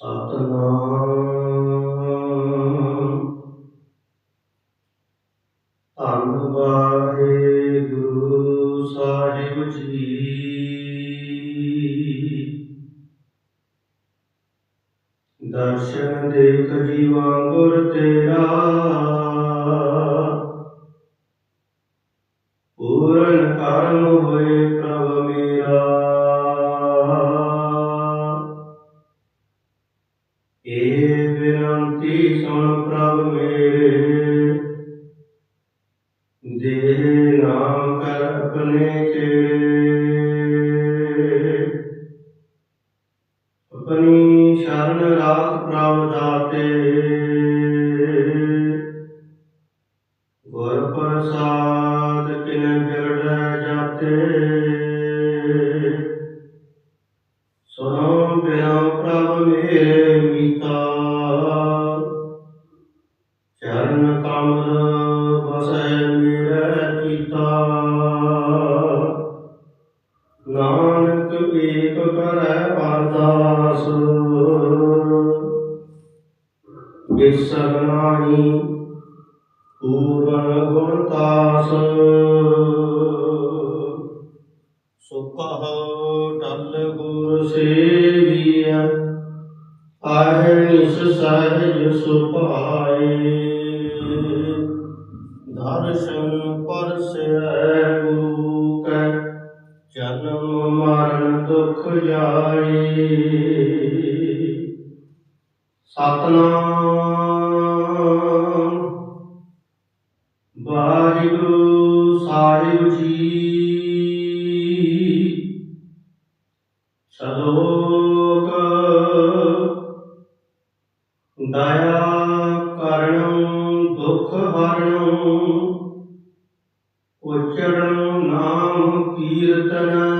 ਸਤਨਾਮ। ਧੰਨ ਵਾਹਿਗੁਰੂ ਸਾਹਿਬ ਜੀ। ਦਰਸ਼ਨ ਦੇਖ ਜੀਵਾ ਗੁਰ ਤੇਰਾ। ਦੇ ਨਾਮ ਕਰ ਆਪਣੇ ਚੇੜੇ ਆਪਣੀ ਸ਼ਰਨ ਰਾਖ ਪ੍ਰਭ ਦਾਤੇ ਗੁਰ ਪ੍ਰਸਾਦ ਕਿਨ ਬਿਰੜੈ ਜਾਤੇ। ਨਾਨਕ ਏਕ ਕਰੈ ਅਰਦਾਸ ਬਿਸਰਨਾਹੀ ਪੂਰਨ ਗੁਣਤਾਸ ਸੋ ਕਹੋ ਟਲ ਗੁਰ ਸੇਵੀਐ ਆਏ ਨਿਸ ਸਹਿਜ ਸੁਭਾਏ। ਦਰਸ਼ਨ ਪਰਸੈ ਸਤਨਾਮ। ਵਾਹਿਗੁਰੂ ਸਾਹਿਬ ਜੀ। ਸਲੋਕ ਦਇਆ ਕਰਣ ਦੁਖ ਹਰਣ ਉਚਰਨ ਨਾਮ ਕੀਰਤਨ।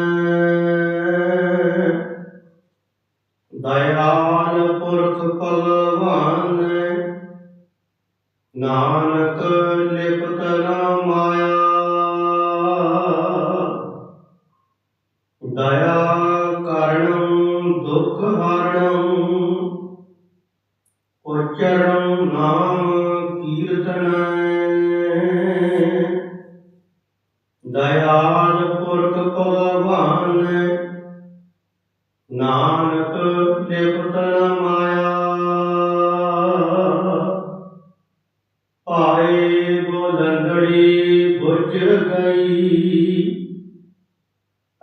ਪਲਵਾਨ ਨਾਨਕ ਲਿਪਤ ਨਾ ਮਾਇਆ। ਦਇਆ ਕਰਣ ਦੁਖ ਹਰਣ ਉਚਰਨ ਨਾਮ ਕੀਰਤਨ ਦਇਆਲ ਪੁਰਖ ਭਗਵਾਨ ਨਾਨਕ ਲਿਪਤ ਮਾਇਆ। ਪਾਏ ਬੋਲੰਦੜੀ ਬੁਝ ਗਈ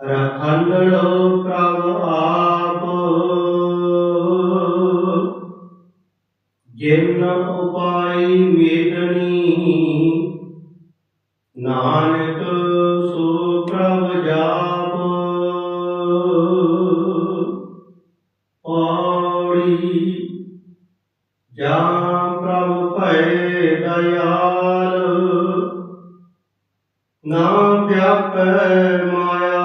ਰਖੰਡੜੋ ਪ੍ਰਭ ਆਪ। ਜਿਨ ਉਪਾਈ ਮੇਦਨੀ, ਨਾਨਕ ਸੋ ਪ੍ਰਭ ਜਾਪ। ਦਇਆਲ ਨਾ ਵਿਆਪੈ ਮਾਇਆ।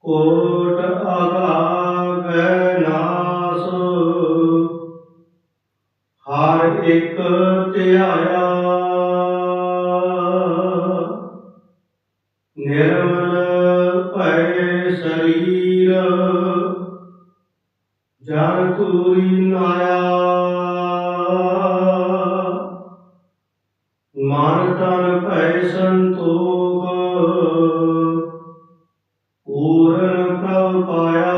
ਕੋਟ ਅਗਾਗੈ ਨਾਸ ਹਰ ਇੱਕ ਧਿਆਇਆ। ਨਿਰਮਲ ਜਨ ਕੋਈ ਨਾਇਆ। ਮਨ ਭੈ ਸੰਤੋਖ, ਪੂਰਨ ਪ੍ਰਭ ਪਾਇਆ।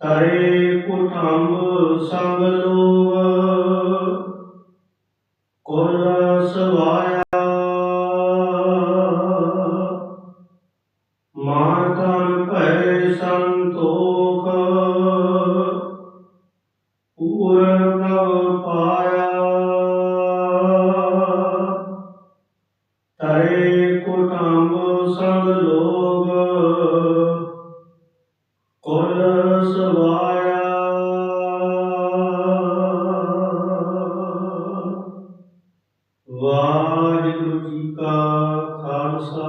ਤਰੇ ਕੁਟੰਬ ਸੰਗ ਲੋਗ ਸਵਾਇਆ। ਮਨ ਭੈ ਸੰਤੋਖ ਕੁਲ ਸਵਾਇਆ ਵਾਹਿਗੁਰੂ ਜੀ ਕਾ ਖਾਲਸਾ